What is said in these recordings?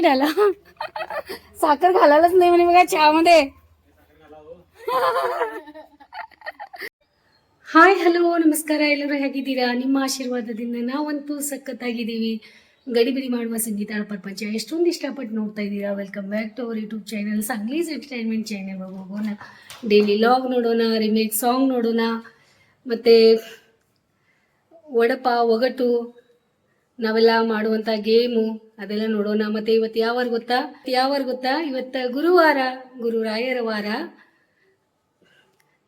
नाही डाला साखर घालायलाच नाही म्हणे बघा चहामध्ये ಹಾಯ್ ಹಲೋ ನಮಸ್ಕಾರ ಎಲ್ಲರೂ ಹೇಗಿದ್ದೀರಾ ನಿಮ್ಮ ಆಶೀರ್ವಾದದಿಂದ ನಾವಂತೂ ಸಖತ್ತಾಗಿದ್ದೀವಿ ಗಡಿಬಿಡಿ ಮಾಡುವ ಸಂಗೀತ ಪ್ರಪಂಚ ಎಷ್ಟೊಂದು ಇಷ್ಟಪಟ್ಟು ನೋಡ್ತಾ ಇದ್ದೀರಾ welcome back to our YouTube channel ಸಂಗ್ಲೀಸ್ entertainment channel ಹೋಗೋಣ ಡೈಲಿ ಲಾಗ್ ನೋಡೋಣ ರಿಮೇಕ್ ಸಾಂಗ್ ನೋಡೋಣ ಮತ್ತು ಒಡಪ ಒಗಟು ನಾವೆಲ್ಲ ಮಾಡುವಂತ ಗೇಮು ಅದೆಲ್ಲ ನೋಡೋಣ. ಮತ್ತೆ ಇವತ್ತು ಯಾವಾರ ಗೊತ್ತಾ? ಯಾವಾರ ಗೊತ್ತಾ? ಇವತ್ತ ಗುರುವಾರ ಗುರುರಾಯರ ವಾರ.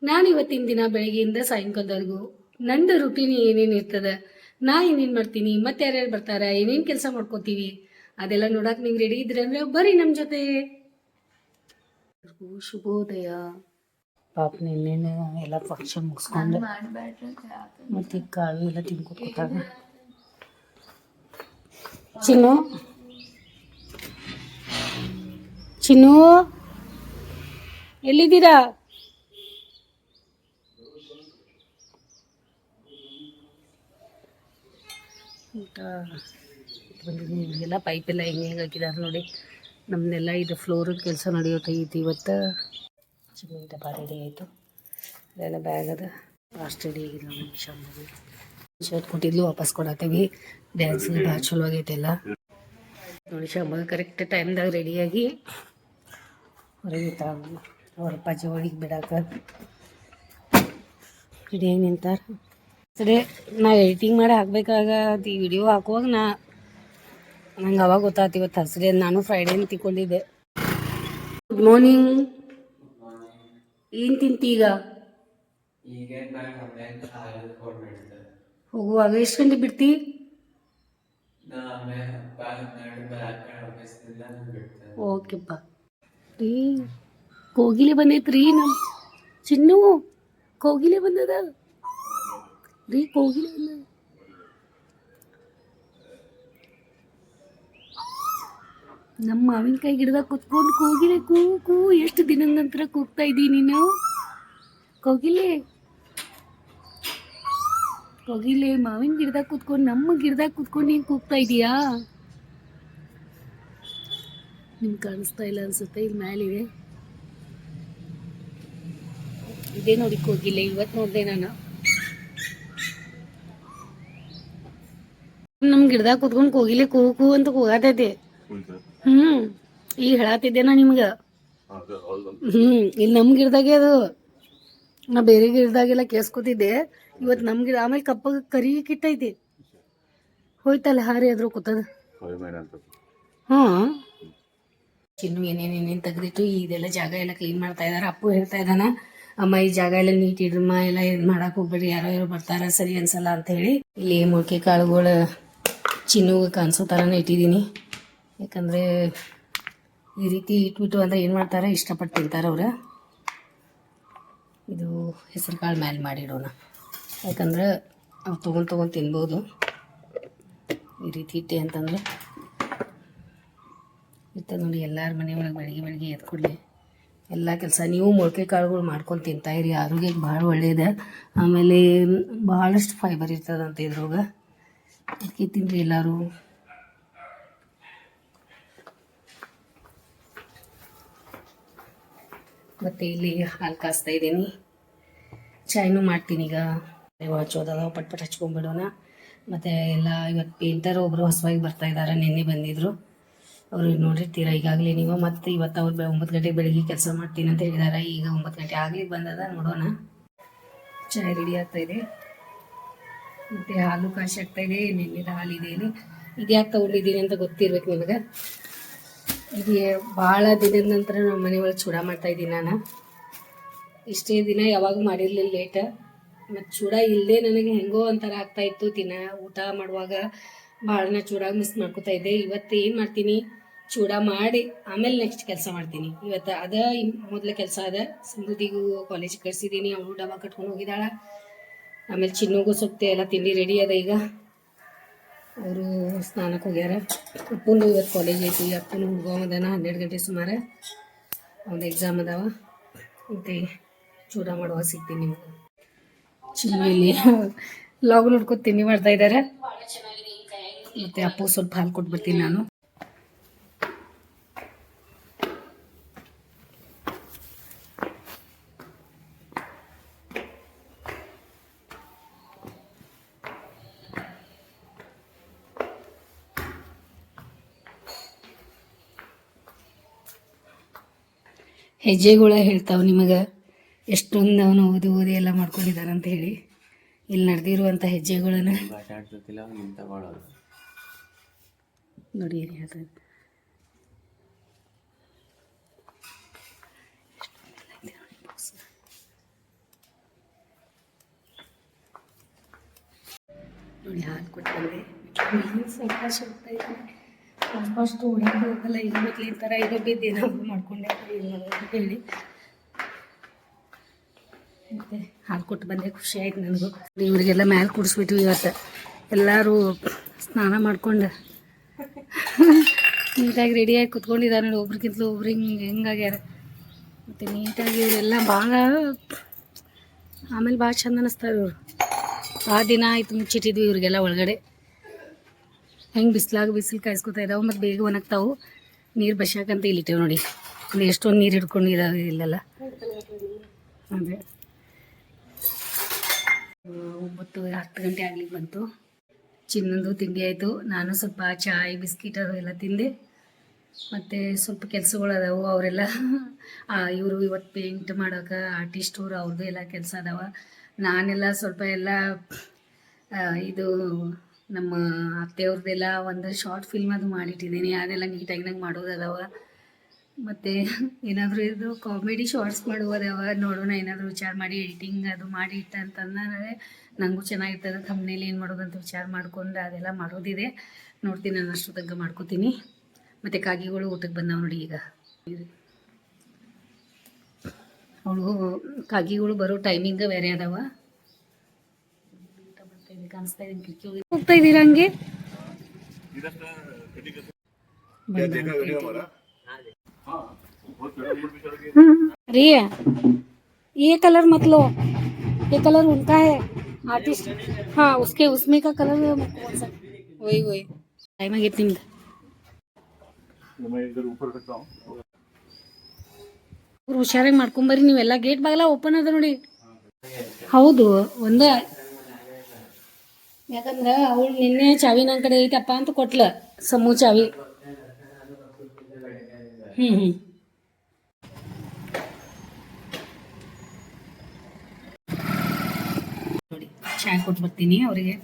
ನಾನು ಇವತ್ತಿನ ದಿನ ಬೆಳಗ್ಗೆಯಿಂದ ಸಾಯಂಕಾಲದವರೆಗೂ ನಂದು ರುಟೀನ್ ಏನೇನು ಇರ್ತದೆ ನಾ ಏನೇನು ಮಾಡ್ತೀನಿ ಮತ್ತೆ ಯಾರ್ಯಾರು ಬರ್ತಾರ ಏನೇನು ಕೆಲಸ ಮಾಡ್ಕೋತೀವಿ ಅದೆಲ್ಲ ನೋಡಕ್ ನೀವು ರೆಡಿ ಇದ್ರಿ ಅಂದ್ರೆ ಬರ್ರಿ ನಮ್ಮ ಜೊತೆ. ಶುಭೋದಯ. ಪಾಪ ನಿನ್ನೆ ಎಲ್ಲ ಫಂಕ್ಷನ್ ಮುಗಿಸ್ಕೊಂಡು. ಮತ್ತೆ ಕಾಳು ಎಲ್ಲ ತಿನ್ಕೊತಾಗ ಚಿನ್ನು. ಚಿನ್ನು. ಎಲ್ಲಿದ್ದೀರಾ? ಎಲ್ಲ ಪೈಪೆಲ್ಲ ಹೆಂಗೆ ಹೆಂಗೆ ಹಾಕಿದಾರೆ ನೋಡಿ. ನಮ್ಮನ್ನೆಲ್ಲ ಇದು ಫ್ಲೋರದ ಕೆಲಸ ನಡೆಯೋತೈತಿ ಇವತ್ತು. ಚಿನ್ನ ಡಬ್ಬ ರೆಡಿ ಆಯಿತು. ಅದೆಲ್ಲ ಬ್ಯಾಗ್ ಅದ. ಅಷ್ಟು ರೆಡಿ ಆಗಿಲ್ಲ ಶಾಂಬು ಶರ್ಟ್ ಕೊಟ್ಟಿದ್ಲು, ವಾಪಸ್ ಕೊಡತ್ತೀವಿ. ಡ್ಯಾನ್ಸ್ ಭಾಳ ಚಲೋ ಆಗೈತೆ ಎಲ್ಲ ನೋಡಿ ಶಾಂಬ ಕರೆಕ್ಟ್ ಟೈಮ್ದಾಗ ರೆಡಿಯಾಗಿ ಹೊರಗೆ ತಗೊಂಡು ಅವ್ರ ಅಪ್ಪಾಜಿ ಒಳಗೆ ಬಿಡಾಕ ರೆಡಿಯಾಗಿ ನಿಂತಾರ. ಸರಿ ನಾ ಎಡಿಟಿಂಗ್ ಮಾಡಿ ಹಾಕ್ಬೇಕಾಗ ಈ ವಿಡಿಯೋ ಹಾಕುವಾಗ ನಾ ನಂಗೆ ಅವಾಗ ಗೊತ್ತಾಯ್ತು ಇವತ್ತು ಹಸ್ರಿ ನಾನು ಫ್ರೈಡೇ ಅಂತ ಗುಡ್ ಮಾರ್ನಿಂಗ್ ಏನು ತಿಂತೀಗ ಈಗ? ಹೋಗುವಾಗ ಎಷ್ಟು ಗಂಟೆ ಬಿಡ್ತಿ? ಓಕೆಪ್ಪ. ರೀ ಕೋಗಿಲೆ ಬಂದೈತ್ರಿ ನಮ್ಮ ಚಿನ್ನು. ಕೋಗಿಲೆ ಬಂದದ? ರೀ ಕೋಗಿಲೆ ಬಂದದ. ನಮ್ಮ ಮಾವಿನಕಾಯಿ ಗಿಡದಾಗ ಕುತ್ಕೊಂಡು ಕೋಗಿಲೆ ಕೂ ಕೂ ಎಷ್ಟು ದಿನದ ನಂತರ ಕೂಗ್ತಾ ಇದ್ದೀನಿ ನೀನು? ಕೋಗಿಲೆ? ಕೋಗಿಲೆ ಮಾವಿನ ಗಿಡದಾಗ ಕೂತ್ಕೊಂಡು ನಮ್ಮ ಗಿಡದಾಗ ಕೂತ್ಕೊಂಡು ನೀನು ಕೂಗ್ತಾ ಇದೀಯಾ? ನಿಮ್ಗೆ ಕಾಣಿಸ್ತಾ ಇಲ್ಲ ಅನ್ಸುತ್ತೆ ಇಲ್ಲಿ ಮೇಲಿದೆ ಇದೇ ನೋಡಿ ಹೋಗಿಲ್ಲ ಇವತ್ತು ನೋಡಿದೆ ನಾನು. ನಮ್ ಗಿಡದಾಗ ಕುತ್ಕೊಂಡು ಕೋಗಿಲೆ ಕೂ ಕೂ ಅಂತ ಕೂಗಾತೈತಿ. ಹ್ಮ್ ಈಗ ಹೇಳತ್ತಿದ್ದೆ ನಾ ನಿಮ್ಗ. ಹ್ಮ್ ಇಲ್ಲಿ ನಮ್ ಗಿಡದಾಗೆ ಅದು. ನಾ ಬೇರೆ ಗಿಡದಾಗೆಲ್ಲ ಕೇಳಿಸ್ಕೊತಿದ್ದೆ ಇವತ್ತು ನಮ್ಗೆ ಆಮೇಲೆ ಕಪ್ಪಗೆ ಕರಿ ಕಿಟ್ಟೈತಿ ಹೋಯ್ತಲ್ಲ ಹಾರಿ ಆದ್ರೂ ಕೂತದ? ಹಾ. ಚಿನ್ನು ಏನೇನು ಏನೇನು ತೆಗ್ದಿಟ್ಟು ಇದೆಲ್ಲ ಜಾಗ ಎಲ್ಲ ಕ್ಲೀನ್ ಮಾಡ್ತಾ ಇದಾರೆ. ಅಪ್ಪು ಹೇಳ್ತಾ ಇದ್ದಾನ ಅಮ್ಮ ಈ ಜಾಗ ಎಲ್ಲ ನೀಟ್ ಇಡ್ರಮ್ಮ ಎಲ್ಲ ಇದು ಮಾಡಕ್ ಹೋಗ್ಬೇಡಿ ಯಾರೋ ಯಾರೋ ಬರ್ತಾರ ಸರಿ ಅನ್ಸಲ್ಲ ಅಂತ ಹೇಳಿ ಇಲ್ಲಿ ಮೊಳಕೆ ಕಾಳುಗಳು ಚಿನ್ನುಗೆ ಕಾಣಿಸೋ ಥರನೇ ಇಟ್ಟಿದ್ದೀನಿ. ಯಾಕಂದರೆ ಈ ರೀತಿ ಇಟ್ಬಿಟ್ಟು ಅಂದರೆ ಏನು ಮಾಡ್ತಾರೆ ಇಷ್ಟಪಟ್ಟು ತಿಂತಾರೆ ಅವ್ರು. ಇದು ಹೆಸರು ಕಾಳು ಮ್ಯಾಲೆ ಮಾಡಿಡೋಣ. ಯಾಕಂದ್ರೆ ಅವು ತೊಗೊಂಡು ತೊಗೊಂಡು ತಿನ್ಬೋದು. ಈ ರೀತಿ ಇಟ್ಟೆ ಅಂತಂದ್ರೆ ಇರ್ತದೆ ನೋಡಿ, ಎಲ್ಲರ ಮನೆಯೊಳಗೆ ಬೆಳಗ್ಗೆ ಬೆಳಗ್ಗೆ ಎದ್ದು ಕೊಡಲಿ ಎಲ್ಲ ಕೆಲಸ. ನೀವು ಮೊಳಕೆ ಕಾಳುಗಳು ಮಾಡ್ಕೊಂಡು ತಿಂತಾಯಿರಿ ಆರೋಗ್ಯಕ್ಕೆ ಭಾಳ ಒಳ್ಳೆಯದು ಆಮೇಲೆ ಭಾಳಷ್ಟು ಫೈಬರ್ ಇರ್ತದಂತ ಇದ್ರೊಳಗೆ. ಅದಕ್ಕೆ ತಿನ್ನಿರಿ ಎಲ್ಲರೂ. ಮತ್ತು ಇಲ್ಲಿ ಹಾಲು ಕಾಯಿಸ್ತಾ ಇದ್ದೀನಿ. ಚಾಯ್ನು ಮಾಡ್ತೀನಿ ಈಗ. ಹಚ್ಚೋದದ ಪಟ್ ಪಟ್ ಹಚ್ಕೊಂಡ್ಬಿಡೋಣ. ಮತ್ತು ಎಲ್ಲ ಇವತ್ತು ಪೇಂಟರ್ ಒಬ್ಬರು ಹೊಸವಾಗಿ ಬರ್ತಾ ಇದ್ದಾರೆ ನಿನ್ನೆ ಬಂದಿದ್ದರು ಅವರು ನೋಡಿರ್ತೀರ, ಈಗಾಗಲೇ ನೀವು ಮತ್ತೆ ಇವತ್ತು ಅವ್ರು ಒಂಬತ್ತು ಗಂಟೆಗೆ ಬೆಳಿಗ್ಗೆ ಕೆಲಸ ಮಾಡ್ತೀನಿ ಅಂತ ಹೇಳಿದಾರೆ. ಈಗ ಒಂಬತ್ತು ಗಂಟೆ ಆಗಲಿ ಬಂದದ, ನೋಡೋಣ. ಚಾಯ್ ರೆಡಿ ಆಗ್ತಾ ಇದೆ. ಮತ್ತು ಹಾಲು ಕಾಶಿ ಇದೆ ನಿನ್ನೆ ಹಾಲಿದೆ ಇಲ್ಲಿ ಇದು ತೊಗೊಂಡಿದ್ದೀನಿ ಅಂತ ಗೊತ್ತಿರ್ಬೇಕು ನಿಮಗೆ. ಇದು ಭಾಳ ದಿನದ ನಂತರ ನಮ್ಮ ಮನೆ ಒಳಗೆ ಚೂಡ ಮಾಡ್ತಾ ಇದ್ದೀನಿ ನಾನು. ಇಷ್ಟೇ ದಿನ ಯಾವಾಗ ಮಾಡಿರಲಿಲ್ಲ ಲೇಟ್ ಮತ್ತು ಚೂಡ ಇಲ್ಲದೆ ನನಗೆ ಹೆಂಗೋ ಒಂಥರ ಆಗ್ತಾ ಇತ್ತು ದಿನ ಊಟ ಮಾಡುವಾಗ. ಭಾಳನ ಚೂಡ ಮಿಸ್ ಮಾಡ್ಕೊತಾ ಇದ್ದೆ. ಇವತ್ತು ಏನು ಮಾಡ್ತೀನಿ? ಚೂಡ ಮಾಡಿ ಆಮೇಲೆ ನೆಕ್ಸ್ಟ್ ಕೆಲಸ ಮಾಡ್ತೀನಿ. ಇವತ್ತು ಅದ ಮೊದಲ ಕೆಲಸ ಅದ. ಸಮೃದ್ಧಿಗೂ ಕಾಲೇಜ್ ಕಳಿಸಿದ್ದೀನಿ ಅವಳು ಡಬ್ಬ ಕಟ್ಕೊಂಡು ಹೋಗಿದ್ದಾಳ ಆಮೇಲೆ ಚಿನ್ನಗೂ ಸೊಪ್ಪೆ ಎಲ್ಲ ತಿಂಡಿ ರೆಡಿ ಅದ ಈಗ. ಅವರು ಸ್ನಾನಕ್ಕೆ ಹೋಗ್ಯಾರ. ಅಪ್ಪಂದು ಇವತ್ತು ಕಾಲೇಜ್ ಐತಿ. ಅಪ್ಪನ ಹುಡುಗ ಅದಾನ ಹನ್ನೆರಡು ಗಂಟೆ ಸುಮಾರು. ಅವ್ನ ಎಕ್ಸಾಮ್ ಅದಾವ. ಮತ್ತು ಚೂಡ ಮಾಡುವಾಗ ಸಿಗ್ತೀನಿ ನಿಮ್ಗೆ. ಚಿಲ್ಲಿ ಲಾಗ್ ಹುಡ್ಕೋದು ತಿಂಡಿ ಮಾಡ್ತಾ ಇದ್ದಾರೆ. ಮತ್ತು ಅಪ್ಪು ಸ್ವಲ್ಪ ಹಾಲು ಕೊಟ್ಬಿಡ್ತೀನಿ ನಾನು. ಹೆಜ್ಜೆಗಳ ಹೇಳ್ತಾವ ನಿಮಗೆ. ಎಷ್ಟೊಂದು ಅವನು ಓದಿ ಓದಿ ಎಲ್ಲ ಮಾಡ್ಕೊಂಡಿದ್ದಾರೆ ಅಂತ ಹೇಳಿ ಇಲ್ಲಿ ನಡೆದಿರುವಂಥ ಹೆಜ್ಜೆಗಳನ್ನು ನೋಡಿ ಹೇಳ್ತಾರೆ ನೋಡಿ ಹಾಲು ಕೊಟ್ಟು ಬಂದೆ ಸಾವಕಾಶ ಹೋಗ್ತಾ ಇದ್ದೀನಿ ಆಲ್ಮೋಸ್ಟ್ ಓಡಾಡಿ ಹೋಗಲ್ಲ ಮೊದಲು ಈ ಥರ ಇರೋ ಬಿದ್ದು ಏನಾದರೂ ಮಾಡ್ಕೊಂಡೆ. ಅಂತ ಹೇಳಿ. ಹಾಲು ಕೊಟ್ಟು ಬಂದೆ, ಖುಷಿ ಆಯ್ತು ನನಗೂ. ಇವರಿಗೆಲ್ಲ ಮ್ಯಾಲೆ ಕುಡಿಸ್ಬಿಟ್ವಿ ಇವತ್ತು. ಎಲ್ಲರೂ ಸ್ನಾನ ಮಾಡ್ಕೊಂಡು ನೀಟಾಗಿ ರೆಡಿಯಾಗಿ ಕುತ್ಕೊಂಡಿದ್ದಾರೆ ನೋಡಿ, ಒಬ್ರಿಗಿಂತಲೂ ಒಬ್ರು ಹಿಂಗೆ ಹೆಂಗಾಗ್ಯಾರ ಮತ್ತು ನೀಟಾಗಿ ಇವರೆಲ್ಲ ಭಾಳ, ಆಮೇಲೆ ಭಾಳ ಚಂದ ಅನ್ನಿಸ್ತಾರೆ ಇವರು. ಭಾಳ ದಿನ ಆಯ್ತು ಮುಚ್ಚಿಟ್ಟಿದ್ವಿ ಇವ್ರಿಗೆಲ್ಲ ಒಳಗಡೆ. ಹೆಂಗೆ ಬಿಸಿಲಾಗ ಬಿಸಿಲು ಕಾಯಿಸ್ಕೊತಾ ಇದಾವೆ ಮತ್ತು ಬೇಗ ಒಣಗ್ತಾವು. ನೀರು ಬಸ್ಯಾಕಂತ ಇಲ್ಲಿಟ್ಟೇವೆ ನೋಡಿ. ಎಷ್ಟೊಂದು ನೀರು ಹಿಡ್ಕೊಂಡಿದ್ದಾವೆ ಇಲ್ಲೆಲ್ಲ. ಅದೇ. ಒಂಬತ್ತು, ಹತ್ತು ಗಂಟೆ ಆಗ್ಲಿಕ್ಕೆ ಬಂತು. ಚಿನ್ನಂದು ತಿಂಡಿ ಆಯಿತು. ನಾನು ಸ್ವಲ್ಪ ಚಾಯ್, ಬಿಸ್ಕಿಟ್ ಅದು ಎಲ್ಲ ತಿಂದೆ. ಮತ್ತು ಸ್ವಲ್ಪ ಕೆಲಸಗಳು ಅದಾವು. ಅವರೆಲ್ಲ ಇವರು ಇವತ್ತು ಪೇಂಟ್ ಮಾಡೋಕೆ ಆರ್ಟಿಸ್ಟ್ ಅವ್ರು ಅವ್ರದ್ದು ಎಲ್ಲ ಕೆಲಸ ಅದಾವ. ನಾನೆಲ್ಲ ಸ್ವಲ್ಪ ಎಲ್ಲ ಇದು ನಮ್ಮ ಅತ್ತೆಯವ್ರದ್ದೆಲ್ಲ ಒಂದು ಶಾರ್ಟ್ ಫಿಲ್ಮ್ ಅದು ಮಾಡಿಟ್ಟಿದ್ದೀನಿ. ಅದೆಲ್ಲ ನೀಟಾಗಿ ನಂಗೆ ಮಾಡೋದು ಅದಾವ. ಮತ್ತು ಏನಾದರೂ ಇದು ಕಾಮಿಡಿ ಶಾರ್ಟ್ಸ್ ಮಾಡುವುದವ ನೋಡೋಣ ಏನಾದರೂ ವಿಚಾರ ಮಾಡಿ ಎಡಿಟಿಂಗ್ ಅದು ಮಾಡಿ ಇಟ್ಟ ಅಂತಂದರೆ ನನಗೂ ಚೆನ್ನಾಗಿರ್ತದೆ. ಕಂಪ್ನಿಲಿ ಏನು ಮಾಡೋದಂತ ವಿಚಾರ ಮಾಡ್ಕೊಂಡು ಅದೆಲ್ಲ ಮಾಡೋದಿದೆ. ನೋಡ್ತೀನಿ ನಾನು ಅಷ್ಟು ತಗ್ಗ ಮಾಡ್ಕೋತೀನಿ. ಮತ್ತು ಕಾಗಿಗಳು ಊಟಕ್ಕೆ ಬಂದವು ನೋಡಿ ಈಗ. ಅವಳು ಕಾಗಿಗಳು ಬರೋ ಟೈಮಿಂಗ ಬೇರೆ ಅದಾವ. ಕಾಣಿಸ್ತಾ ಕಿಟಕಿ. ಹೋಗ್ತಾ ಇದ್ದೀರಾ ಹಂಗೆ ರೀ ये कलर मत लो ये कलर उनका है आर्टिस्ट हाँ उसके उसमें का कलर कौन सा वही वही टाइम ಆಗೈತೆ ನಿಮ್ದು ಅವ್ರು ಹುಷಾರಾಗಿ ಮಾಡ್ಕೊಂಬರ್ರಿ ನೀವೆಲ್ಲ ಗೇಟ್ ಬಾಗಲ ಓಪನ್ ಅದ ನೋಡಿ ಹೌದು ಒಂದೇ ಯಾಕಂದ್ರೆ ಅವಳು ನಿನ್ನೆ ಚಾವಿ ನನ್ನ ಕಡೆ ಐತಪ್ಪ ಅಂತ ಕೊಟ್ಲ ಸಮೂ ಚಾವಿ ಹ್ಞೂ ನೋಡಿ, ಚಾಯ್ ಕೊಟ್ಟು ಬರ್ತೀನಿ ಅವರಿಗೆ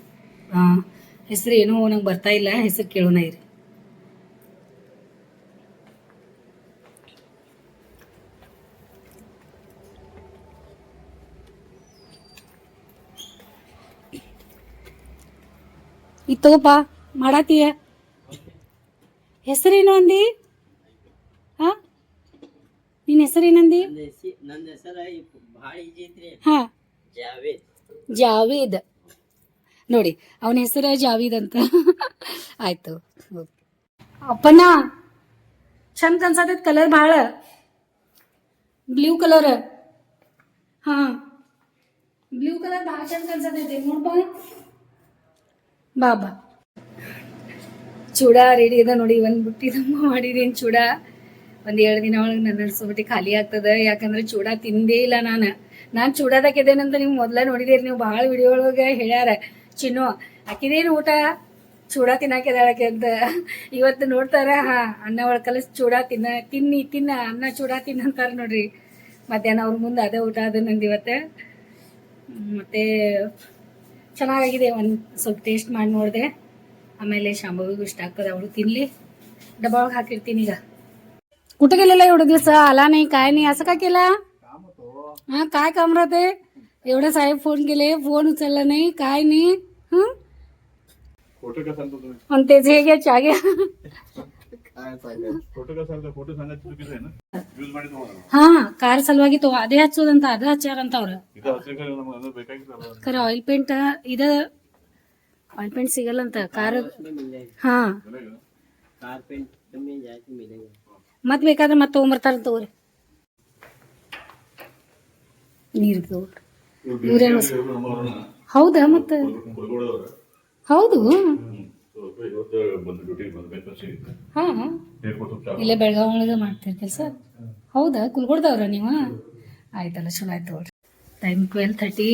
ಹೆಸರು ಏನೋ ನಂಗೆ ಬರ್ತಾ ಇಲ್ಲ, ಹೆಸರು ಕೇಳೋಣ ಇರಿ. ಇದು ತಗೋಪ, ಮಾಡಾತೀಯ? ಹೆಸರೇನು ಅಂದಿ? ಹಾ? ನಿನ್ನ ಹೆಸರೇನಂದಿ ನನ್ನ ಹೆಸರು ಭಾಳ ಈಜಿ ಐತ್ರಿ ಹಾ. ಜಾವೇದ್. ಜಾವಿದ್. ನೋಡಿ ಅವನ ಹೆಸರು ಜಾವೀದ್ ಅಂತ. ಆಯ್ತು. ಅಪ್ಪನ ಚಂದ ಅನ್ಸತೈತ್ ಕಲರ್ ಭಾಳ. ಬ್ಲೂ ಕಲರ್ ಹಾ. ಬ್ಲೂ ಕಲರ್ ಭಾಳ ಚಂದ ಅನ್ಸತೈತಿ. ನೋಡ್ಬಾ ಬಾ. ಬಾ ಚೂಡ ರೆಡಿ ಅದ ನೋಡಿ ಒಂದು ಬುಟ್ಟಿದಮ್ಮ ಮಾಡಿದೀನಿ ಚೂಡ. ಒಂದು ಎರಡು ದಿನ ಒಳಗೆ ನನ್ನ ಅನ್ಸೋಬಿಟ್ಟು ಖಾಲಿ ಆಗ್ತದೆ. ಯಾಕಂದ್ರೆ ಚೂಡ ತಿಂದೇ ಇಲ್ಲ ನಾನು. ನಾನು ಚೂಡದಾಕಿದ್ದೇನಂತ ನೀವು ಮೊದ್ಲ ನೋಡಿದೀರಿ, ನೀವು ಭಾಳ ವಿಡಿಯೋ ಒಳಗೆ ಹೇಳ್ಯಾರ. ಚಿನ್ನು ಆಕಿದೇನು ಊಟ? ಚೂಡ ತಿನ್ನಾಕಿದಾಳಕ್ಕೆ ಅಂತ. ಇವತ್ತು ನೋಡ್ತಾರ, ಹಾ, ಅನ್ನ ಒಳಗೆ ಕಲಿಸಿ ಚೂಡಾ ತಿನ್ನ, ತಿನ್ನಿ, ತಿನ್ನ, ಅನ್ನ ತಿನ್ನ ತಿನ್ನಂತಾರೆ ನೋಡ್ರಿ. ಮಧ್ಯಾಹ್ನ ಅವ್ರ ಮುಂದೆ ಅದೇ ಊಟ ಅದು ನಂದು ಇವತ್ತು. ಮತ್ತು ಚೆನ್ನಾಗಾಗಿದೆ, ಒಂದು ಸ್ವಲ್ಪ ಟೇಸ್ಟ್ ಮಾಡಿ ನೋಡಿದೆ. ಆಮೇಲೆ ಶಾಂಭವಿಗೂ ಇಷ್ಟ ಆಗ್ತದೆ, ಅವಳು ತಿನ್ನಲಿ ಡಬ್ಬ ಒಳಗೆ ಹಾಕಿರ್ತೀನಿ ಈಗ. कुठे गेलेला एवढे दिवस आला नाही काय नाही असं का केला हा काय काम राहते एवढे साहेब फोन केले फोन उचलला नाही काय नाही हं? फोटो का सांगतो तुम्ही आणि तेच हे घ्या चहा घ्या फोटो का सांगतो फोटो सांगायचं चुकीचं आहे ना ಯೂಸ್ ಮಾಡಿ ತಗೋಣ ಹಾ ಕಾರ್ ಸಲುವಾಗಿ ತಗೋ ಅದೇ ಹಚ್ಚೋದಂತ ಅದ ಹಚ್ಚಾರಂತ ಅವ್ರು ಇದು ಹಸಿ ಕರೆ ನಮ್ಗೆ ಅದು ಬೇಕಾಗಿತ್ತಲ್ಲ ಖರೆ ಆಯಿಲ್ ಪೇಂಟ್ ಇದ ಆಯಿಲ್ ಪೇಂಟ್ ಸಿಗಲ್ಲಂತ ಕಾರ್ ಹಾ ಕಾರ್ಪೆಂಟ್ में ಮತ್ತೆ ಬೇಕಾದ್ರೆ ಮತ್ತೆ ತೊಗೊಂಬರ್ತಾರೆ ತಗೋರಿ. ನೀರು ತಗೋರಿ. ಹೌದಾ ಮತ್ತೆ? ಹೌದು. ಹಾಂ ಇಲ್ಲೇ ಬೆಳಗಾವಿ ಮಾಡ್ತೀರಿ ಕೆಲಸ? ಹೌದಾ? ಕುಲ್ಗೊಡ್ದವ್ರ ನೀವು? ಆಯ್ತಲ್ಲ, ಚಲೋ ಆಯ್ತು ತಗೋರಿ. ಟೈಮ್ ಟ್ವೆಲ್ ತರ್ಟಿ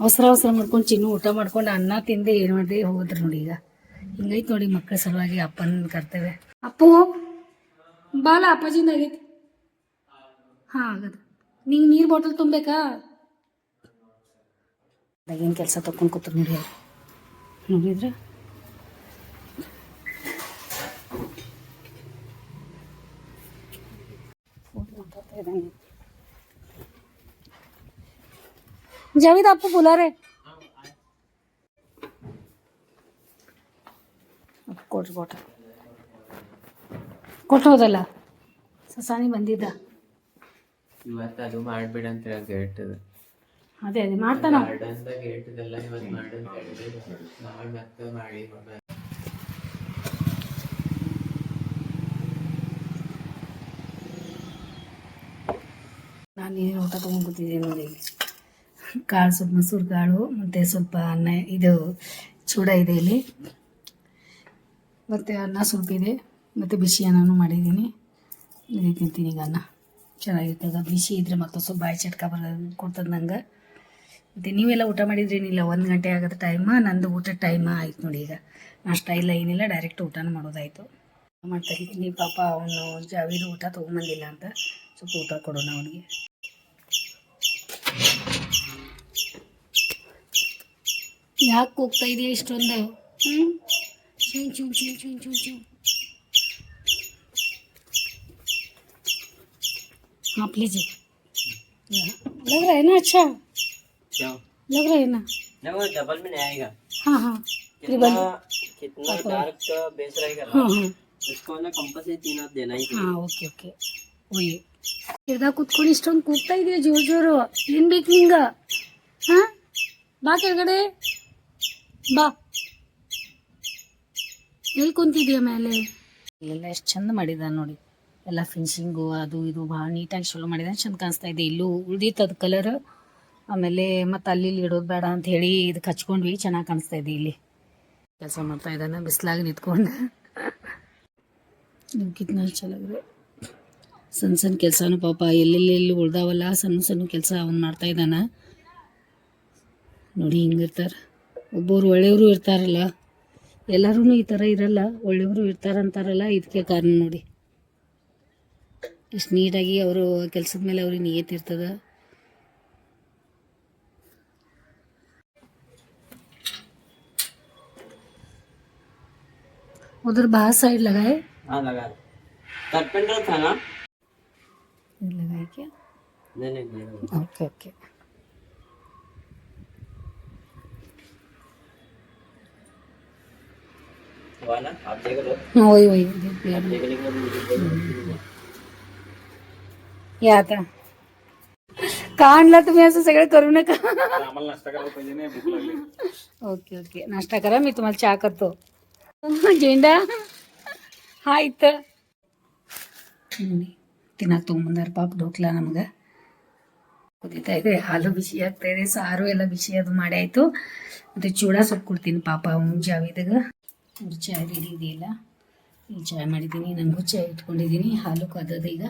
ಅವಸರ ಅವಸರ ಮಾಡ್ಕೊಂಡು ಚಿನ್ನು ಊಟ ಮಾಡ್ಕೊಂಡು ಅನ್ನ ತಿಂದೆ ಏನು ಮಾಡಿದೆ ಹೋದ್ರು ನೋಡಿ ಈಗ. ಹಿಂಗೈತೆ ನೋಡಿ ಮಕ್ಕಳ ಸಲುವಾಗಿ ಅಪ್ಪನ ಕರ್ತೇವೆ ಅಪ್ಪು. ಬಾಲ ಅಪ್ಪಾಜಿಂದ ಆಗೈತಿ ಹಾಂ ಆಗದು ನಿಂಗೆ ನೀರು ಬಾಟಲ್ ತುಂಬಬೇಕಾ ಏನು ಕೆಲಸ ತಗೊಂಡು ಕೂತ್ರು ನೋಡಿ ಅವ್ರು ನೋಡಿದ್ರೆ जावेद आपको बुला रहे ಕೊಟ್ರು ಬಾಟಲ್ ಕೊಟ್ಟು ಹೋದಲ್ಲ ಸಸಾನಿ ಬಂದಿದ್ದ. ಇವತ್ತು ಅದು ಮಾಡ್ಬೇಡ ಅಂತ ಹೇಳಿ ಗೇಟ್ ಅದೇ ಅದೇ ಮಾಡ್ತಾನ? ಗಾರ್ಡನ್ದ ಗೇಟ್ ಇದೆಲ್ಲ ಇವತ್ತು ಮಾಡಿ ಅಂತ ಹೇಳಿದ್ರು ನಾಳೆ ಮತ್ತೆ ಮಾಡಿ ನಾನು ಏನು ಊಟ ತೊಗೊಂಡ್ಬಿಟ್ಟಿದ್ದೀನಿ ಕೂತಿದ್ದೀನಿ ನೋಡಿ. ಕಾಳು ಸ್ವಲ್ಪ ಮೊಸರು ಕಾಳು ಮತ್ತು ಸ್ವಲ್ಪ ಅನ್ನ ಇದು ಚೂಡ ಇದೆ ಇಲ್ಲಿ. ಮತ್ತು ಅನ್ನ ಸ್ವಲ್ಪ ಇದೆ. ಮತ್ತು ಬಿಸಿ ಅನ್ನನೂ ಮಾಡಿದ್ದೀನಿ. ಇದು ತಿಂತೀನಿ ಈಗ ಅನ್ನ. ಚೆನ್ನಾಗಿರ್ತದೆ ಬಿಸಿ ಇದ್ರೆ ಮತ್ತೆ ಸ್ವಲ್ಪ ಬಾಯಿ ಚಟ್ಕ ಬರೋದು ಕೊಡ್ತದೆ ನಂಗೆ. ಮತ್ತು ನೀವೆಲ್ಲ ಊಟ ಮಾಡಿದ್ರೇನಿಲ್ಲ ಒಂದು ಗಂಟೆ ಆಗೋದು ಟೈಮ ನಂದು ಊಟ ಟೈಮ ಆಯ್ತು ನೋಡಿ ಈಗ. ನಾಷ್ಟ ಇಲ್ಲ, ಏನಿಲ್ಲ. ಡೈರೆಕ್ಟ್ ಊಟನೂ ಮಾಡೋದಾಯಿತು. ಮಾಡ್ತಾ ಇದ್ದೀನಿ. ಪಾಪ ಅವನು ಜಾವಿದು ಊಟ ತೊಗೊಂಬಂದಿಲ್ಲ ಅಂತ. ಸ್ವಲ್ಪ ಊಟ ಕೊಡೋಣ ಅವನಿಗೆ. ಯಾಕೆ ಹೋಗ್ತಾ ಇದೆಯಾ ಇಷ್ಟೊಂದು? ಹ್ಞೂ ಚೂ ಚೂ ಚೂ ಚೂ ಚೂ. हाँ प्लीज लग रहा है ना अच्छा क्या लग रहा है ना नहीं वो डबल में नहीं आएगा हाँ हाँ कितना कितना डार्क बेस रहेगा ना हाँ हाँ उसको ना कंपल्सरी तीन हाथ देना ही ಹಾಂ ಓಕೆ ಓಕೆ ಒಯ್ಯಿ ಹಿಡ್ದಾಗ ಕುತ್ಕೊಂಡು ಇಷ್ಟೊಂದು ಕೂಗ್ತಾ ಇದೆಯಾ ಜೋರು ಜೋರು ಏನು ಬೇಕು ನಿಂಗೆ ಹಾಂ ಬಾ ಕೆಳಗಡೆ ಬಾ ಎಲ್ಲಿ ಕುಂತಿದ್ಯಾ ಮೇಲೆ ಇಲ್ಲೆಲ್ಲ ಎಷ್ಟು ಚಂದ ಮಾಡಿದ ನೋಡಿ ಎಲ್ಲ ಫಿನಿಶಿಂಗು ಅದು ಇದು ಭಾಳ ನೀಟಾಗಿ ಚಲೋ ಮಾಡಿದ ಚಂದ ಕಾಣಿಸ್ತಾ ಇದೆ. ಇಲ್ಲೂ ಉಳ್ದಿತ್ತು ಅದು ಕಲರ್ ಆಮೇಲೆ ಮತ್ತು ಅಲ್ಲಿ ಇಡೋದು ಬೇಡ ಅಂತ ಹೇಳಿ ಇದು ಹಚ್ಕೊಂಡ್ವಿ ಚೆನ್ನಾಗಿ ಕಾಣಿಸ್ತಾ ಇದೆ ಇಲ್ಲಿ. ಕೆಲಸ ಮಾಡ್ತಾ ಇದ್ದಾನೆ, ಬಿಸಿಲಾಗಿ ನಿಂತ್ಕೊಂಡು. ಕಿತ್ನ ಚೆನ್ನಾಗಿದೆ ಸಣ್ಣ ಸಣ್ಣ ಕೆಲಸನೂ ಪಾಪ ಎಲ್ಲೆಲ್ಲೆಲ್ಲಿ ಉಳ್ದಾವಲ್ಲ ಸಣ್ಣ ಸಣ್ಣ ಕೆಲಸ ಅವನು ಮಾಡ್ತಾ ಇದ್ದಾನೆ. ನೋಡಿ ಹಿಂಗಿರ್ತಾರೆ. ಒಬ್ಬರು ಒಳ್ಳೆಯವರು ಇರ್ತಾರಲ್ಲ ಎಲ್ಲರೂ ಈ ಥರ ಇರಲ್ಲ, ಒಳ್ಳೆಯವರು ಇರ್ತಾರಂತಾರಲ್ಲ ಇದಕ್ಕೆ ಕಾರಣ ನೋಡಿ. ಇಷ್ಟು ನೀಟಾಗಿ ಅವರು ಕೆಲಸದ ಮೇಲೆ ಅವ್ರಿಗೆ ನಿಯತ್ ಇರ್ತದೆ उधर बाहर साइड लगाए हाँ लगा कारपेंटर था ना लगाए क्या नहीं नहीं नहीं लगा। ओके ओके हुआ ना आप देख लो हाँ वही वही देख लिया मैंने। देखने के बाद मुझे बोलो। ये आता का आणला तुम्ही असं सगळं करू नका आम्हाला नाश्ता करायला पाहिजे नाही भूक लागली ओके ओके नाश्ता करा मी तुम्हाला चहा करतो झेंडा हा इथं ನೋಡಿ ತಿನ್ನಕ್ಕೆ ತೊಗೊಂಬಂದಾರ ಪಾಪ ಡೋಕ್ಲ ನಮ್ಗೆ ಕುದೀತಾ ಇದೆ ಹಾಲು ಬಿಸಿ ಆಗ್ತಾ ಇದೆ ಸಾರು ಎಲ್ಲ ಬಿಸಿ ಅದು ಮಾಡಿ ಆಯಿತು ಮತ್ತು ಚೂಡ ಸ್ವಲ್ಪ ಕೊಡ್ತೀನಿ ಪಾಪ ಅವ್ನು ಜಾವಿದಾಗ ಅವ್ರು ಚಾಯ್ ರೆಡಿ ಇದೆಯಲ್ಲ ಇಲ್ಲಿ ಚಾಯ್ ಮಾಡಿದ್ದೀನಿ ನನಗೂ ಚಾಯ್ ಇಟ್ಕೊಂಡಿದ್ದೀನಿ ಹಾಲು ಕದದ ಈಗ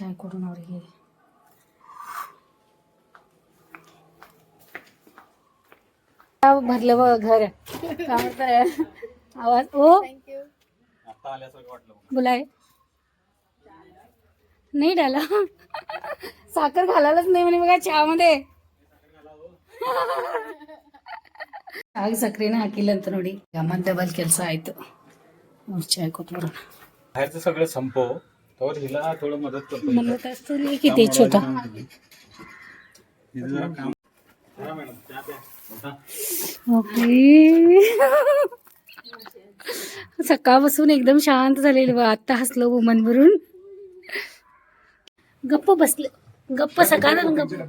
ಸಹಾಯ ಕೊಡೋಣ ಅವರಿಗೆ. भरलं बघ घर आवाज हो बोलाय नाही डाला साखर घालायलाच नाही म्हणे बघा चहा मध्ये ಆಗ ना ಹಾಕಿಲ್ಲ ಅಂತ ನೋಡಿ. ಗಮನ ಡಬಲ್ ಕೆಲಸ ಆಯ್ತು. ಚಾ ಕೂತ್ಬಿಡೋಣ बाहेरचं सगळं संपव तर हिला थोडं मदत करतो मला तर असतं किती छोटा. ओके. सकाळपासून एकदम शांत झालेली बा. आत्ता हसलो मन भरून गप्प बसले. गप्प सकाळ गप्प.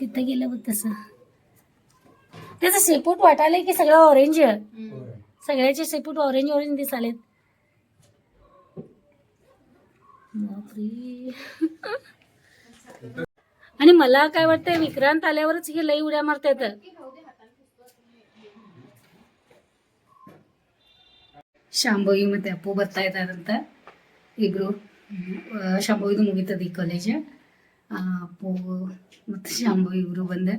तिथं गेलं बघ तसं. त्याचं शेपूट वाटायला की सगळं ऑरेंज सगळ्याचे शेपूट ऑरेंज ऑरेंज दिसालेत. आणि मला काय वाटतंय विक्रांत आल्यावरच हे लई उड्या मारता येतं ಶಾಂಭವಿ ಮತ್ತು ಅಪ್ಪು ಬರ್ತಾ ಇದ್ದಾರಂತ ಇಬ್ಬರು ಶಾಂಭವಿದು ಮುಗೀತದ ಈ ಕಾಲೇಜ್ ಅಪ್ಪು ಮತ್ತು ಶಾಂಭವಿ ಇಬ್ಬರು ಬಂದ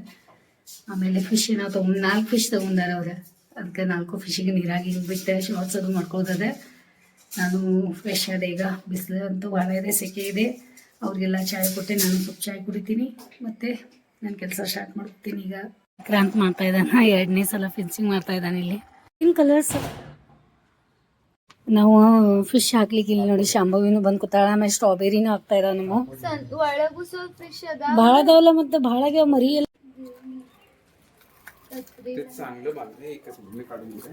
ಆಮೇಲೆ ಫಿಶ್ ನಾವು ತೊಗೊಂಡು ನಾಲ್ಕು ಫಿಶ್ ತೊಗೊಂಡಾರ ಅವ್ರು ಅದಕ್ಕೆ ನಾಲ್ಕು ಫಿಶಿಗೆ ನೀರಾಗಿ ಬಿಟ್ಟು ಶಾರ್ಟ್ಸ್ ಅದು ಮಾಡ್ಕೋದದ ನಾನು ಫ್ರೆಶ್ ಆದೆ ಈಗ ಬಿಸಿಲು ಅಂತೂ ಭಾಳ ಇದೆ ಸೆಕೆ ಇದೆ ಅವ್ರಿಗೆಲ್ಲ ಚಾಯ್ ಕೊಟ್ಟೆ ನಾನು ಸ್ವಲ್ಪ ಚಾಯ್ ಕುಡಿತೀನಿ ಮತ್ತು ನನ್ನ ಕೆಲಸ ಸ್ಟಾರ್ಟ್ ಮಾಡ್ತೀನಿ ಈಗ ಕ್ರಾಂತ್ ಮಾಡ್ತಾ ಇದ್ದಾನ ಎರಡನೇ ಸಲ ಫಿನ್ಸಿಂಗ್ ಮಾಡ್ತಾ ಇದ್ದಾನೆ ಇಲ್ಲಿ ಇನ್ ಕಲರ್ಸ್ ನಾವು ಫಿಶ್ ಹಾಕ್ಲಿಕ್ಕೆ ಇಲ್ಲಿ ನೋಡಿ ಶಾಂಭವಿನೂ ಬಂದು ಕೂತಾಳ ಆಮೇಲೆ ಸ್ಟ್ರಾಬೆರಿನೂ ಹಾಕ್ತಾ ಇದಾವ ನಾವು ಒಳಗೂ ಸ್ವಲ್ಪ ಫಿಶ್ ಅದ ಭಾಳ ಅದಾವಲ್ಲ ಮತ್ತೆ ಭಾಳ ಆಗ್ಯಾವ ಮರಿ ಎಲ್ಲ ते चांगलं बांधलं एकच मी काढून दिलं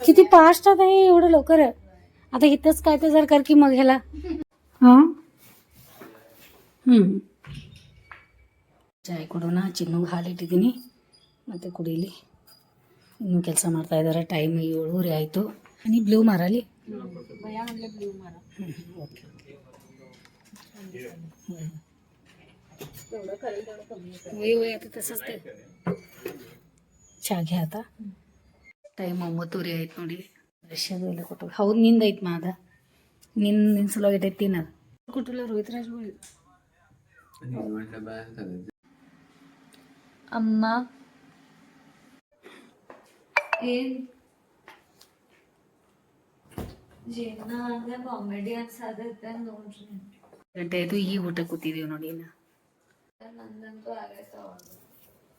किती फास्ट आता हे एवढं लवकर आता इथंच काय ते जर कर की मग ह्याला हां ಹ್ಞೂ ಚಾಯ್ ಕೊಡೋಣ ಚಿನ್ನುಗೆ ಹಾಲು ಇಟ್ಟಿದ್ದೀನಿ ಮತ್ತೆ ಕುಡೀಲಿ ಇನ್ನೂ ಕೆಲಸ ಮಾಡ್ತಾ ಇದ್ದಾರೆ ಟೈಮ್ ಏಳುವರೆ ಆಯಿತು ನೀ ಬ್ಲೂ ಮಾರಲಿ ओके वय वय आता तसंच ते ಚಹಾ घ्या आता ಟೈಮ್ ಒಂಬತ್ತುವರೆ ಆಯ್ತು ನೋಡಿ. ರಷ್ಯಾದು ಎಲ್ಲ ಕೊಟ್ಟು ಹೌದು ನಿಂದ ಐತೆ ಮಾದ. ನಿನ್ ನಿನ್ನ ಸಲುವಾಗಿ ಐತೆ ತಿನ್ನೋದು. ಕೊಟ್ಟಿಲ್ಲ ರೋಹಿತ್ ರಾಜ್ ಅಮ್ಮ. ಏನ್? ಜೀವನ ಅಂದ್ರೆ ಕಾಮಿಡಿ ಅನ್ಸತ್ತೆ ನೋಡ್ರಿ. ಗಂಟೆ ಆಯ್ತು ಈ ಊಟ ಕೂತಿದೀವಿ ನೋಡಿ ನಂದಂತೂ ಆಗೈತೆ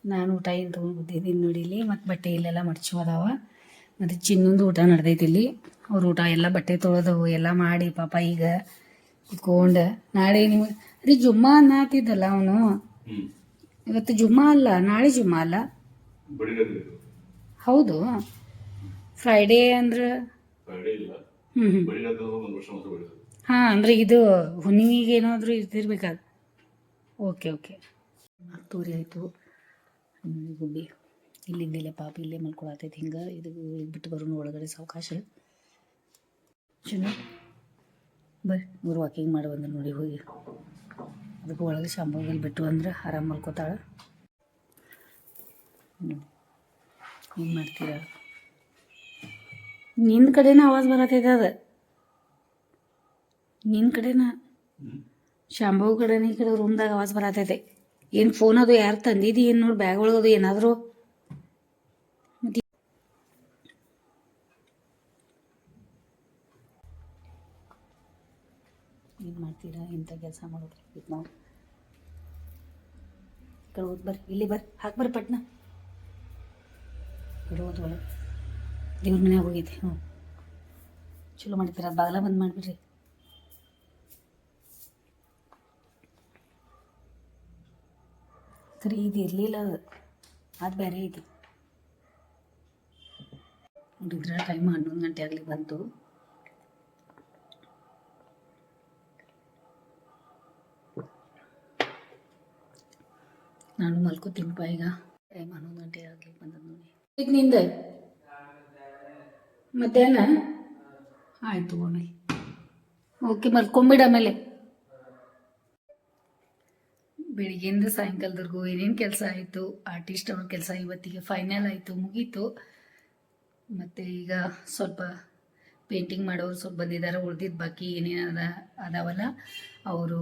ನಾನು ಊಟ ಏನು ತೊಗೊಂಡು ಕೂತಿದ್ದೀನಿ ನೋಡಿ ಇಲ್ಲಿ ಮತ್ತು ಬಟ್ಟೆ ಇಲ್ಲೆಲ್ಲ ಮಡ್ಚು ಅದಾವ ಮತ್ತು ಚಿನ್ನೊಂದು ಊಟ ನಡ್ದೈತಿ ಇಲ್ಲಿ. ಅವ್ರ ಊಟ ಎಲ್ಲ ಬಟ್ಟೆ ತೊಳೆದವು ಎಲ್ಲ ಮಾಡಿ ಪಾಪ ಈಗ ಕುತ್ಕೊಂಡು. ನಾಳೆ ನಿಮಗೆ ರೀ ಜುಮ್ಮಾ ಅನ್ನತಿದ್ದಲ್ಲ ಅವನು? ಇವತ್ತು ಜುಮ್ಮಾ ಅಲ್ಲ ನಾಳೆ ಜುಮ್ಮಾ ಅಲ್ಲ? ಹೌದು. ಫ್ರೈಡೇ ಅಂದ್ರೆ? ಹಾಂ ಅಂದ್ರೆ ಇದು ಹುಣ್ಣಿಮೆಗೆ ಏನಾದರೂ ಇರ್ತಿರ್ಬೇಕಾದ ಓಕೆ ಓಕೆ ತೂರಿ ಆಯಿತು. ಗುಬ್ಬಿ ಇಲ್ಲಿಂದಿಲ್ಲ ಪಾಪ ಇಲ್ಲೇ ಮಲ್ಕೊಳತೈತಿ. ಹಿಂಗೆ ಇದು ಬಿಟ್ಟು ಬರೋಣ ಒಳಗಡೆ ಸಾವಕಾಶ. ಚಲೋ ಬರ್ರಿ ಮೂರು ವಾಕಿಂಗ್ ಮಾಡಿ ಬಂದ್ರೆ ನೋಡಿ ಹೋಗಿ. ಅದಕ್ಕೆ ಒಳಗೆ ಶಾಂಭವಿಯಲ್ಲಿ ಬಿಟ್ಟು ಅಂದ್ರೆ ಆರಾಮ್ ಮಲ್ಕೋತಾಳೆ. ಹ್ಞೂ ಏನು ಮಾಡ್ತೀರ? ನಿನ್ನ ಕಡೆನ ಆವಾಜ್ ಬರತೈತೆ ಅದು. ನಿನ್ನ ಕಡೆನ. ಶಾಂಭವ್ ಕಡೆನ ಈ ಕಡೆ ರೂಮ್ದಾಗ ಆವಾಜ್ ಬರತೈತೆ. ಏನು ಫೋನ್ ಅದು ಯಾರು ತಂದಿದ್ದು ಏನು ನೋಡಿ ಬ್ಯಾಗ್ ಒಳಗದು ಏನಾದರೂ? ಏನು ಮಾಡ್ತೀರಾ? ಇಂಥ ಕೆಲಸ ಮಾಡೋದ್ರಿ ಇದು ನಾವು ಕಡೆ ಹೋದ್ ಬರ್ರಿ. ಇಲ್ಲಿ ಬರ್ರಿ. ಹಾಕಿ ಬರ್ರಿ ಪಟ್ನ. ಇಡೋದು ಒಳಗೆ. ದೇವ್ರ ಮನ್ಯಾಗ ಹೋಗೈತಿ ಹ್ಞೂ ಚಲೋ ಮಾಡ್ತೀರ ಬಾಗಿಲ ಬಂದ್ ಮಾಡಿಬಿಡ್ರಿ. ಖರೆ ಇದು ಇರಲಿಲ್ಲ ಅದು. ಅದು ಬೇರೆ ಐತಿ ನೋಡಿದ್ರೆ ಟೈಮ್ ಹನ್ನೊಂದು ಗಂಟೆ ಆಗಲಿ ಬಂತು. ನಾನು ಮಲ್ಕೋತೀನಿಪ್ಪ ಈಗ. ಟೈಮ್ ಹನ್ನೊಂದು ಗಂಟೆ ಆಗಲಿ ಬಂದದ್ದು ನೋಡಿ. ಈಗ ನಿಂದ? ಮತ್ತೇನ ಆಯ್ತು ಓಕೆ, ಮಲ್ಕೊಂಬಿಡ ಆಮೇಲೆ. ಬೆಳಿಗ್ಗೆಯಿಂದ ಸಾಯಂಕಾಲದವರೆಗೂ ಏನೇನು ಕೆಲಸ ಆಯಿತು ಆರ್ಟಿಸ್ಟ್ ಅವ್ರ ಕೆಲಸ ಇವತ್ತಿಗೆ ಫೈನಲ್ ಆಯಿತು, ಮುಗೀತು. ಮತ್ತು ಈಗ ಸ್ವಲ್ಪ ಪೇಂಟಿಂಗ್ ಮಾಡೋರು ಸ್ವಲ್ಪ ಬಂದಿದ್ದಾರೆ ಉಳ್ದಿದ್ದು ಬಾಕಿ ಏನೇನು ಅದ, ಅದಾವಲ್ಲ, ಅವರು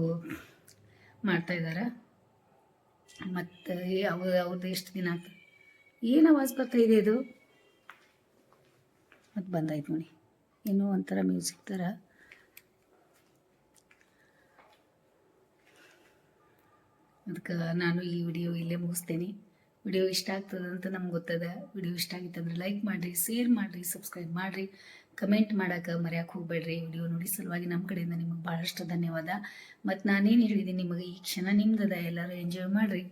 ಮಾಡ್ತಾಯಿದ್ದಾರೆ ಮತ್ತು ಅವ್ರ ಅವ್ರದ್ದು ಎಷ್ಟು ದಿನ ಆಗ್ತದೆ ಏನು ಆವಾಜ್ ಬರ್ತಾ ಇದೆ ಇದು? ಮತ್ತು ಬಂದಾಯ್ತು ನೋಡಿ. ಏನೋ ಒಂಥರ ಮ್ಯೂಸಿಕ್ ಥರ ಅದಕ್ಕೆ ನಾನು ಈ ವಿಡಿಯೋ ಇಲ್ಲೇ ಮುಗಿಸ್ತೇನೆ. ವಿಡಿಯೋ ಇಷ್ಟ ಆಗ್ತದೆ ಅಂತ ನಮ್ಗೆ ಗೊತ್ತದ. ವಿಡಿಯೋ ಇಷ್ಟ ಆಗಿತ್ತಂದ್ರೆ ಲೈಕ್ ಮಾಡಿರಿ ಶೇರ್ ಮಾಡಿರಿ ಸಬ್ಸ್ಕ್ರೈಬ್ ಮಾಡಿರಿ. ಕಮೆಂಟ್ ಮಾಡೋಕೆ ಮರೆಯೋಕೆ ಹೋಗ್ಬೇಡ್ರಿ. ವಿಡಿಯೋ ನೋಡಿ ಸಲುವಾಗಿ ನಮ್ಮ ಕಡೆಯಿಂದ ನಿಮಗೆ ಭಾಳಷ್ಟು ಧನ್ಯವಾದ. ಮತ್ತು ನಾನೇನು ಹೇಳಿದ್ದೀನಿ ನಿಮಗೆ, ಈ ಕ್ಷಣ ನಿಮ್ದದ ಎಲ್ಲರೂ ಎಂಜಾಯ್ ಮಾಡಿರಿ.